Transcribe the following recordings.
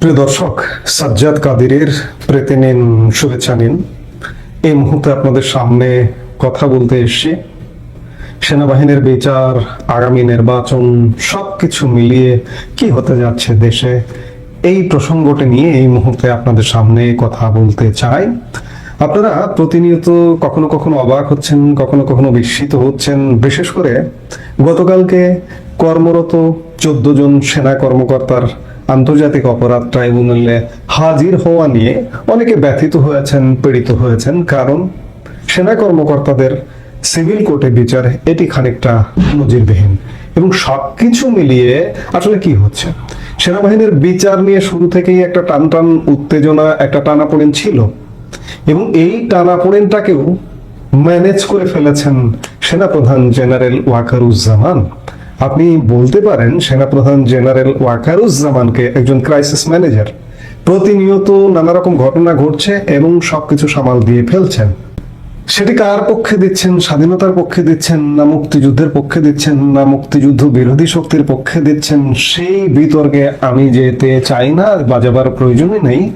প্রিয় দর্শক, সাজ্জাদ কাদিরের প্রেতে নিন, শুভেচ্ছা নিন। এই মুহূর্তে আপনাদের সামনে কথা বলতে এসেছি। সেনাবাহিনীর বিচার, আগামী নির্বাচন, সবকিছু মিলিয়ে কি হতে যাচ্ছে দেশে, এই প্রসঙ্গটি নিয়ে এই মুহূর্তে আপনাদের সামনে কথা বলতে চাই। আপনারা প্রতিনিয়ত কখনো কখনো অবাক হচ্ছেন, কখনো কখনো বিস্মিত হচ্ছেন। বিশেষ করে গতকালকে কর্মরত চোদ্দ জন সেনা কর্মকর্তার আন্তর্জাতিক অপরাধ ট্রাইব্যুনালে হাজির হওয়া নিয়ে অনেকে ব্যথিত হয়েছেন, পীড়িত হয়েছেন। কারণ সেনা কর্মকর্তাদের সিভিল কোর্টে বিচার এটি খানিকটা নজিরবিহীন। এবং সবকিছু মিলিয়ে আসলে কি হচ্ছে? সেনাবাহিনীর বিচার নিয়ে শুরু থেকেই একটা টান টান উত্তেজনা, একটা টানাপোড়েন ছিল। এবং এই টানাপোড়েনটাকেও ম্যানেজ করে ফেলেছেন সেনাপ্রধান জেনারেল ওয়াকারুজ্জামান। আপনি বলতে পারেন সেনাপ্রধান জেনারেল ওয়াকারুজ্জামানকে একজন ক্রাইসিস ম্যানেজার প্রতিনিয়ত নানা রকম ঘটনা ঘটছে এবং সবকিছু সামাল দিয়ে ফেলছেন। সেটি কার পক্ষে দিচ্ছেন? স্বাধীনতার পক্ষে দিচ্ছেন না মুক্তিযুদ্ধের পক্ষে দিচ্ছেন না মুক্তিযুদ্ধ বিরোধী শক্তির পক্ষে দিচ্ছেন? সেই বিতর্কে আমি যেতে চাই না বা যাবার প্রয়োজনই নেই।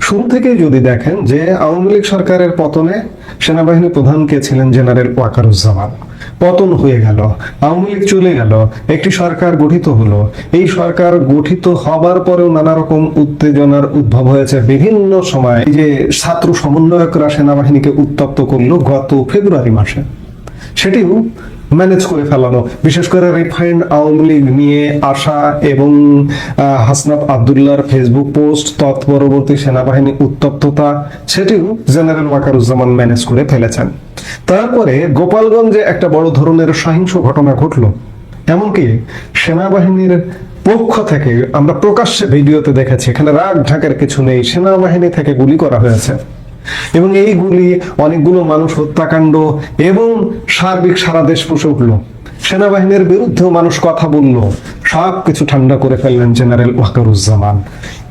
শুরু থেকে যদি দেখেন যে আওয়ামী লীগ সরকারের পতনে সেনাবাহিনী প্রধান কে ছিলেন জেনারেল ওয়াকারুজ্জামান। পতন হয়ে গেল, আওয়ামী লীগ চলে গেল, একটি সরকার গঠিত হলো। এই সরকার গঠিত হবার পরেও নানা রকম উত্তেজনার উদ্ভব হয়েছে বিভিন্ন সময়। যে ছাত্র সমন্বয়করা সেনাবাহিনীকে উত্তপ্ত করল গত ফেব্রুয়ারি মাসে, সেটিও ম্যানেজ করে ফেলানো। বিশেষ করে রিফাইন্ড আওয়ামী লীগ নিয়ে আসা এবং হাসনাত আবদুল্লাহর ফেসবুক পোস্ট তৎপরবর্তী সেনাবাহিনী উত্তপ্ততা, সেটিও জেনারেল ওয়াকারুজ্জামান ম্যানেজ করে ফেলেছেন। তারপরে গোপালগঞ্জে একটা বড় ধরনের সহিংস ঘটনা ঘটলো। এমনকি সেনাবাহিনীর পক্ষ থেকে আমরা প্রকাশ্যে ভিডিওতে দেখেছি, এখানে রাগ ঢাকার কিছু নেই, সেনাবাহিনী থেকে গুলি করা হয়েছে। এবং এইগুলি অনেকগুলো মানুষ হত্যাকাণ্ড এবং সার্বিক সারা দেশ পুষে উঠল। সেনাবাহিনীর বিরুদ্ধেও মানুষ কথা বলল। সব কিছু ঠান্ডা করে ফেললেন জেনারেল ওয়াকারুজ্জামান।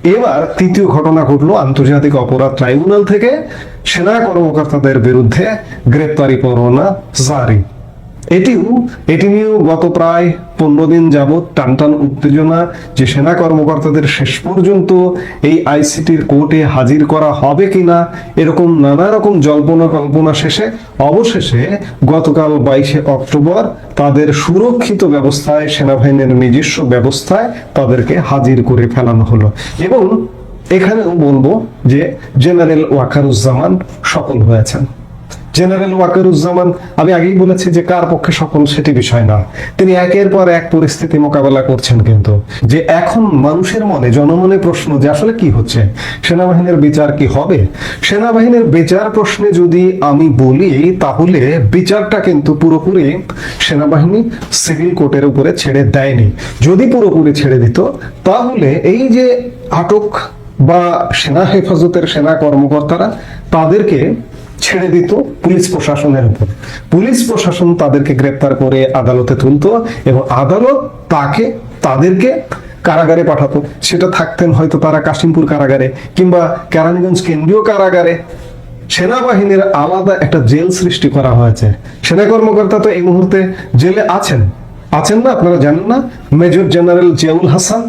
এবার তৃতীয় ঘটনা ঘটলো আন্তর্জাতিক অপরাধ ট্রাইব্যুনাল থেকে। সেনা কর্মকর্তাদের বিরুদ্ধে গ্রেপ্তারি পরোয়ানা জারি। এটিও এটি নিয়েও গত প্রায় পনেরো দিন যাবৎ টানটান উত্তেজনা যে সেনা কর্মকর্তাদের শেষ পর্যন্ত এই আইসিটির কোর্টে হাজির করা হবে কিনা, এরকম নানা রকম জল্পনা কল্পনা শেষে, অবশেষে গতকাল বাইশে অক্টোবর তাদের সুরক্ষিত ব্যবস্থায়, সেনাবাহিনীর নিজস্ব ব্যবস্থায় তাদেরকে হাজির করে ফেলানো হলো। এবং এখানেও বলব যে জেনারেল ওয়াকারুজ্জামান সফল হয়েছেন। জেনারেল ওয়াকারুজ্জামান আমি আগেই বলেছি যে কার পক্ষে সফল সেটি বিষয় না। তিনি একের পর এক পরিস্থিতি মোকাবেলা করছেন কিন্তু। যে এখন মানুষের মনে, জনমনে প্রশ্ন যে আসলে কি হচ্ছে, সেনাবাহিনীর বিচার কি হবে? সেনাবাহিনীর বিচার প্রশ্নে যদি আমি বলি, তাহলে বিচারটা কিন্তু পুরোপুরি সেনাবাহিনী সিভিল কোর্টের উপরে ছেড়ে দেয়নি। যদি পুরোপুরি ছেড়ে দিত, তাহলে এই যে আটক বা সেনা হেফাজতের সেনা কর্মকর্তারা, তাদেরকে ছেড়ে দিত পুলিশ প্রশাসনের উপর। পুলিশ প্রশাসন তাদেরকে গ্রেপ্তার করে আদালতে তুলতো এবং আদালত তাকে, তাদেরকে কারাগারে পাঠাতো। সেটা থাকতেন হয়তো তারা কাশিমপুর কারাগারে কিংবা কেরানীগঞ্জ কেন্দ্রীয় কারাগারে। সেনাবাহিনীর আলাদা একটা জেল সৃষ্টি করা হয়েছে। সেনা কর্মকর্তা তো এই মুহূর্তে জেলে আছেন। আছেন না, আপনারা জানেন না? মেজর জেনারেল জিয়াউল হাসান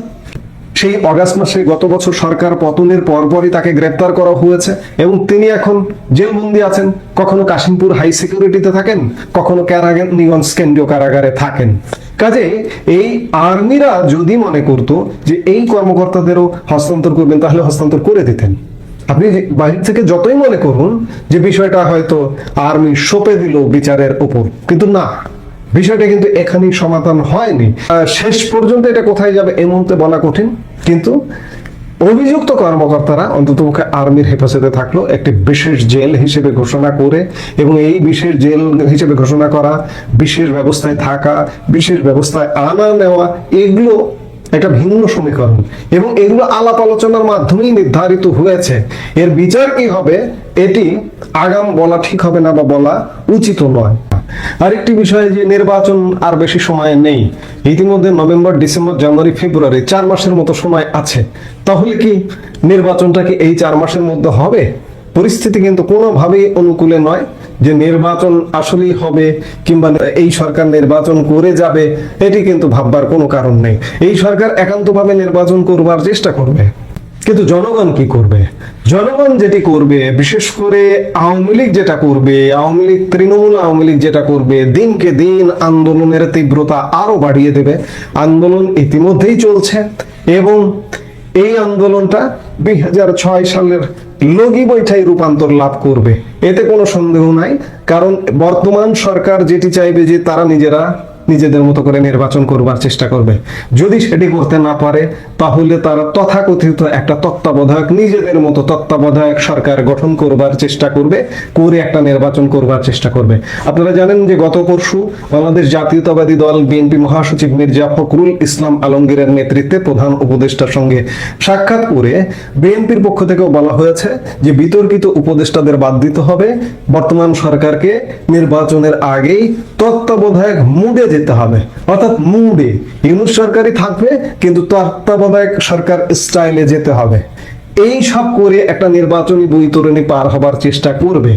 সেই অগাস্ট মাসে গত বছর সরকার পতনের পরপরই তাকে গ্রেপ্তার করা হয়েছে এবং তিনি এখন জেলবন্দি আছেন। কখনো কাশিমপুর হাই সিকিউরিটিতে থাকেন, কখনো কেরানীগঞ্জ কেন্দ্রীয় কারাগারে থাকেন। কাজে এই আর্মিরা যদি মনে করতো যে এই কর্মকর্তাদেরও হস্তান্তর করবেন, তাহলে হস্তান্তর করে দিতেন। আপনি বাহির থেকে যতই মনে করুন যে বিষয়টা হয়তো আর্মি সঁপে দিল বিচারের উপর কিন্তু না। বিষয়টা কিন্তু এখানেই সমাধান হয়নি। শেষ পর্যন্ত এটা কোথায় যাবে এমনতে মুহূর্তে বলা কঠিন, কিন্তু অভিযুক্ত কর্মকর্তারা অন্ততপক্ষে আর্মির হেফাজতে থাকল, একটি বিশেষ জেল হিসেবে ঘোষণা করে এবং এই বিশেষ জেল হিসেবে ঘোষণা করা, বিশেষ ব্যবস্থায় থাকা, বিশেষ ব্যবস্থায় আনা নেওয়া, এগুলো একটা ভিন্ন সমীকরণ। এবং এগুলো আলাপ আলোচনার মাধ্যমেই নির্ধারিত হয়েছে। এর বিচার কি হবে, এটি আগাম বলা ঠিক হবে না বা বলা উচিত নয়। আরেকটি বিষয় যে নির্বাচন আর বেশি সময় নেই। ইতিমধ্যে নভেম্বর, ডিসেম্বর, জানুয়ারি, ফেব্রুয়ারি চার মাসের মতো সময় আছে। তাহলে কি নির্বাচনটা কি এই চার মাসের মধ্যে হবে? পরিস্থিতি কিন্তু কোনোভাবেই অনুকূলে নয়। যে নির্বাচন আসলেই হবে কিংবা এই সরকার নির্বাচন করে যাবে, এটি কিন্তু ভাববার কোনো কারণ নেই। এই সরকার একান্তভাবে নির্বাচন করবার চেষ্টা করবে। কিন্তু জনগণ কি করবে? জনগণ যেটি করবে, বিশেষ করে আওয়ামী লীগ যেটা করবে, আওয়ামী লীগ, তৃণমূল আওয়ামী লীগ যেটা করবে, দিনকে দিন আন্দোলনের তীব্রতা আরও বাড়িয়ে দেবে। আন্দোলন ইতিমধ্যেই চলছে এবং এই আন্দোলনটা দুই হাজার ছয় সালের লগি বৈঠাই রূপান্তর লাভ করবে। এতে কোনো সন্দেহ নাই, কারণ বর্তমান সরকার যেটি চাইবে যে তারা নিজেরা নিজেদের মতো করে নির্বাচন করবার চেষ্টা করবে। যদি সেটি করতে না পারে, তাহলে তারা তথাকথিত একটা তত্ত্বাবধায়ক, নিজেদের মতো তত্ত্বাবধায়ক সরকার গঠন করবার চেষ্টা করবে, করে একটা নির্বাচন করবার চেষ্টা করবে। আপনারা জানেন যে গত পরশু বাংলাদেশ জাতীয়তাবাদী দল বিএনপি মহাসচিব মির্জা ফখরুল ইসলাম আলমগীরের নেতৃত্বে প্রধান উপদেষ্টার সঙ্গে সাক্ষাৎ করে বিএনপির পক্ষ থেকেও বলা হয়েছে যে বিতর্কিত উপদেষ্টাদের বাদ দিতে হবে। বর্তমান সরকারকে নির্বাচনের আগেই তত্ত্বাবধায়ক মুডে যেতে হবে। অর্থাৎ মুডে। ইউনুস সরকারই থাকবে, কিন্তু তত্ত্বাবধায়ক সরকার স্টাইলে যেতে হবে। এই সব করে একটা নির্বাচনী বৈতরণী পার হবার চেষ্টা করবে।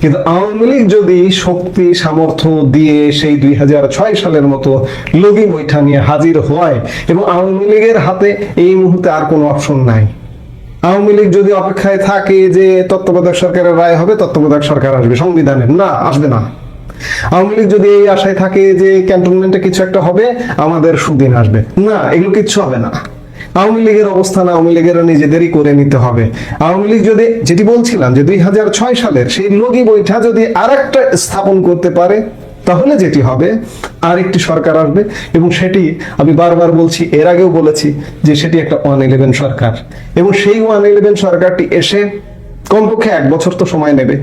কিন্তু আওয়ামী লীগ যদি শক্তি, সামর্থ্য দিয়ে সেই দুই সালের মতো লগি বৈঠা নিয়ে হাজির হয় এবং আওয়ামী লীগের হাতে এই মুহূর্তে আর কোনো অপশন নাই। আওয়ামী লীগ যদি অপেক্ষায় থাকে যে তত্ত্বাবধায়ক সরকারের রায় হবে, তত্ত্বাবধায়ক সরকার আসবে। সংবিধানের না, আসবে না। আওয়ামী লীগ যদি এই আশায় থাকে যে ক্যান্টনমেন্টে কিছু একটা হবে, আমাদের সুদিন আসবে। না, এগুলো কিচ্ছু হবে না। আওয়ামী লীগের অবস্থান আওয়ামী লীগের নিজেদেরই করে নিতে হবে। আওয়ামী লীগ যদি, যেটি বলছিলাম যে দুই সালের সেই লগি বৈঠা যদি আরেকটা স্থাপন করতে পারে, তাহলে যেটি হবে, আরেকটি সরকার আসবে এবং সেটি আমি বারবার বলছি, এর আগেও বলেছি যে সেটি একটা ওয়ান ইলেভেন সরকার। এবং সেই ওয়ান ইলেভেন সরকারটি এসে কমপক্ষে এক বছর তো সময় নেবে।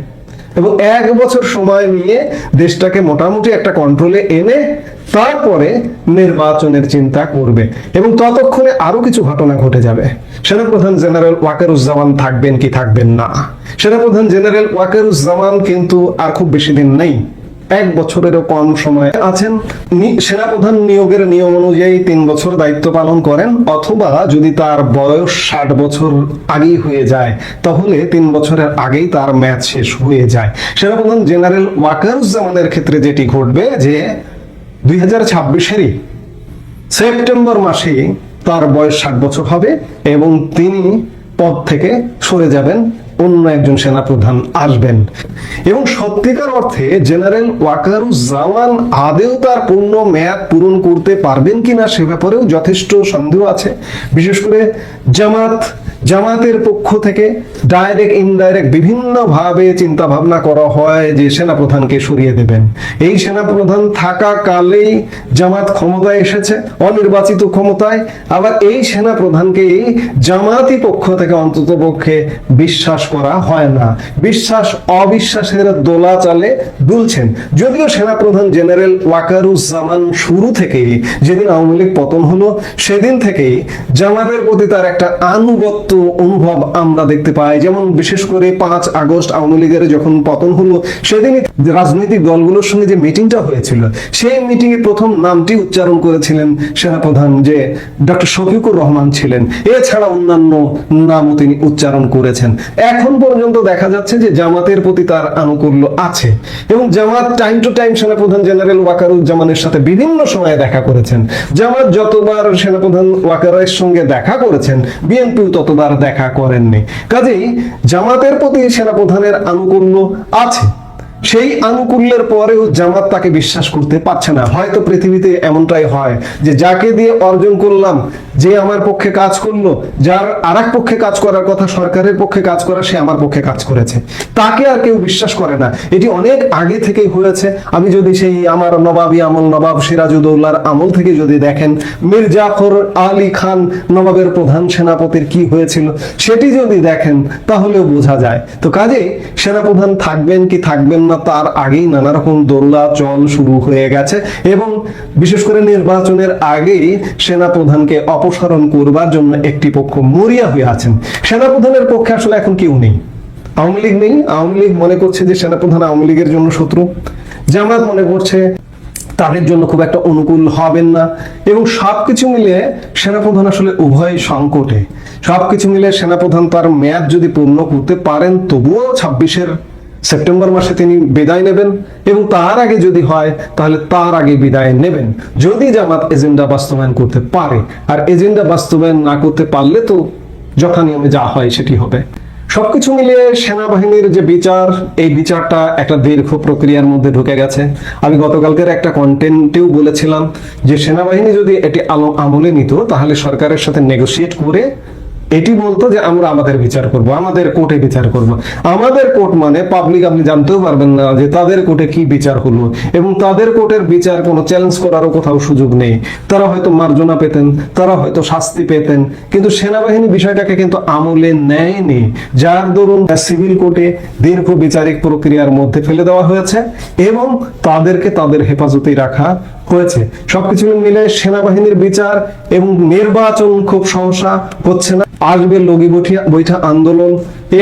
এবং এক বছর সময় নিয়ে দেশটাকে মোটামুটি একটা কন্ট্রোলে এনে তারপরে নির্বাচনের চিন্তা করবে। এবং ততক্ষণে আরও কিছু ঘটনা ঘটে যাবে। সেনাপ্রধান জেনারেল ওয়াকারুজ্জামান থাকবেন কি থাকবেন না। সেনাপ্রধান জেনারেল ওয়াকারুজ্জামান কিন্তু আর খুব বেশি দিন নেই। এক বছরেরও কম সময়ে আছেন। সেনাপ্রধান নিয়োগের নিয়ম অনুযায়ী তিন বছর দায়িত্ব পালন করেন, অথবা যদি তার বয়স ষাট বছর আগেই হয়ে যায়, তাহলে তিন বছরের আগেই তার ম্যাচ শেষ হয়ে যায়। সেনাপ্রধান জেনারেল ওয়াকারুজ্জামানের ক্ষেত্রে যেটি ঘটবে, যে দুই হাজার ছাব্বিশেরই সেপ্টেম্বর মাসে তার বয়স ষাট বছর হবে, এবং তিনি পদ থেকে সরে যাবেন অন্য একজন সেনাপ্রধান আসবেন। এবং সত্যিকার অর্থে জেনারেল ওয়াকারুজ্জামান আদেও তার পূর্ণ মেয়াদ পূরণ করতে পারবেন কিনা সে ব্যাপারেও যথেষ্ট সন্দেহ আছে। বিশেষ করে জামাত, জামাতের পক্ষ থেকে ডাইরেক্ট ইনডাইরেক্ট বিভিন্ন ভাবে চিন্তা ভাবনা করা হয় যে সেনাপ্রধানকে সরিয়ে দেবেন। এই সেনাপ্রধান থাকা কালেই জামাত ক্ষমতায় এসেছে, অনির্বাচিত ক্ষমতায়। আবার এই সেনাপ্রধানকে জামাতি পক্ষ থেকে অন্তত পক্ষে বিশ্বাস করা হয় না। বিশ্বাস, অবিশ্বাসের দোলা চালে দুলছেন। যদিও সেনাপ্রধান জেনারেল ওয়াকারুজ্জামান শুরু থেকেই যেদিন আওয়ামী লীগ পতন হলো, সেদিন থেকেই জামাতের প্রতি তার একটা আনুগত্য অনুভব আমরা দেখতে পাই। যেমন বিশেষ করে পাঁচ আগস্ট আওয়ামী লীগের যখন পতন হলো, সেদিনই রাজনৈতিক দলগুলোর সঙ্গে যে মিটিংটা হয়েছিল, সেই মিটিং এ প্রথম নামটি উচ্চারণ করেছিলেন সেনাপ্রধান যে ডক্টর শফিকুর রহমান ছিলেন। এছাড়া অন্যান্য নামও তিনি উচ্চারণ করেছেন। এখন পর্যন্ত দেখা যাচ্ছে যে জামাতের প্রতি তার আনুকূল্য আছে এবং জামাত টাইম টু টাইম সেনাপ্রধান জেনারেল ওয়াকারুজ্জামানের সাথে বিভিন্ন সময়ে দেখা করেছেন। জামাত যতবার সেনাপ্রধান ওয়াকারের সঙ্গে দেখা করেছেন, বিএনপিও ততবার দেখা করেননি। কাজেই জামাতের প্রতি সেনাপ্রধানের আনুকূল্য আছে। সেই আনুকূল্যের পরেও জামাত তাকে বিশ্বাস করতে পারছে না। হয়তো পৃথিবীতে এমনটাই হয় যে যাকে দিয়ে অর্জন করলাম, যে আমার পক্ষে কাজ করল, যার আর পক্ষে কাজ করার কথা সরকারের পক্ষে কাজ করা, সে আমার পক্ষে কাজ করেছে। তাকে আর কেউ বিশ্বাস করে না। এটি অনেক আগে থেকেই হয়েছে। আমি যদি সেই আমার নবাবী আমল, নবাব সিরাজউদ্দৌলার আমল থেকে যদি দেখেন মীর জাফর আলী খান নবাবের প্রধান সেনাপতির কি হয়েছিল সেটি যদি দেখেন, তাহলেও বোঝা যায়। তো কাজে সেনাপ্রধান থাকবেন কি থাকবেন না, তার আগেই নানা রকম দোল্লা চল শুরু হয়ে গেছে এবং বিশেষ করে নির্বাচনের আগেই সেনাপ্রধানকে অপসারণ করবার জন্য একটি পক্ষ মরিয়া হয়ে আছেন। সেনাপ্রধানের পক্ষে আসলে এখন কেউ নেই। আওয়ামী লীগ নেই। আওয়ামী লীগ মনে করছে যে সেনাপ্রধান আওয়ামী লীগের জন্য শত্রু। জামাত মনে করছে তাদের জন্য খুব একটা অনুকূল হবেন না। এবং সবকিছু মিলে সেনাপ্রধান আসলে উভয় সংকটে। সবকিছু মিলে সেনাপ্রধান তার মেয়াদ যদি পূর্ণ করতে পারেন, তবুও ছাব্বিশের সেপ্টেম্বর মাসে তিনি বিদায় নেবেন এবং তার আগে যদি হয়, তাহলে তার আগে বিদায় নেবেন। যদি জামাত এজেন্ডা বাস্তবায়ন করতে পারে, আর এজেন্ডা বাস্তবায়ন না করতে পারলে তো যথা নিয়মে যা হয় সেটি হবে। সবকিছু মিলিয়ে সেনাবাহিনীর যে বিচার, এই বিচারটা একটা দীর্ঘ প্রক্রিয়ার মধ্যে ঢুকে গেছে। আমি গতকালকের একটা কন্টেন্টেও বলেছিলাম যে, সেনাবাহিনী যদি এটি আলো আমলে নিত, তাহলে সরকারের সাথে নেগোসিয়েট করে এটি বলতো যে আমরা আমাদের বিচার করব, আমাদের কোর্টে বিচার করব। আমাদের কোর্ট মানে পাবলিক আপনি জানতেও পারবেন না যে তাদের কোর্টে কি বিচার হলো এবং তাদের কোর্টের বিচার কোনো চ্যালেঞ্জ করারও কোথাও সুযোগ নেই। তারা হয়তো মার্জনা পেতেন, তারা হয়তো শাস্তি পেতেন, কিন্তু সেনাবাহিনী বিষয়টাকে কিন্তু আমলে নেয়নি। যার দরুন সিভিল কোর্টে দীর্ঘ বিচারিক প্রক্রিয়ার মধ্যে ফেলে দেওয়া হয়েছে এবং তাদেরকে তাদের হেফাজতেই রাখা হয়েছে। সবকিছু মিলে সেনাবাহিনীর বিচার এবং নির্বাচন খুব সহসা হচ্ছে না। আসবে লগি বৈঠা আন্দোলন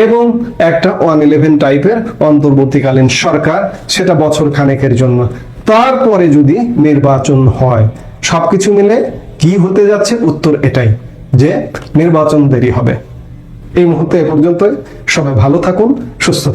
এবং একটা ওয়ান ইলেভেন টাইপের অন্তর্বর্তীকালীন সরকার, সেটা বছর খানেকের জন্য। তারপরে যদি নির্বাচন হয়, সবকিছু মিলে কি হতে যাচ্ছে? উত্তর এটাই, যে নির্বাচন দেরি হবে। এই মুহূর্তে এ পর্যন্ত সবাই ভালো থাকুন, সুস্থ।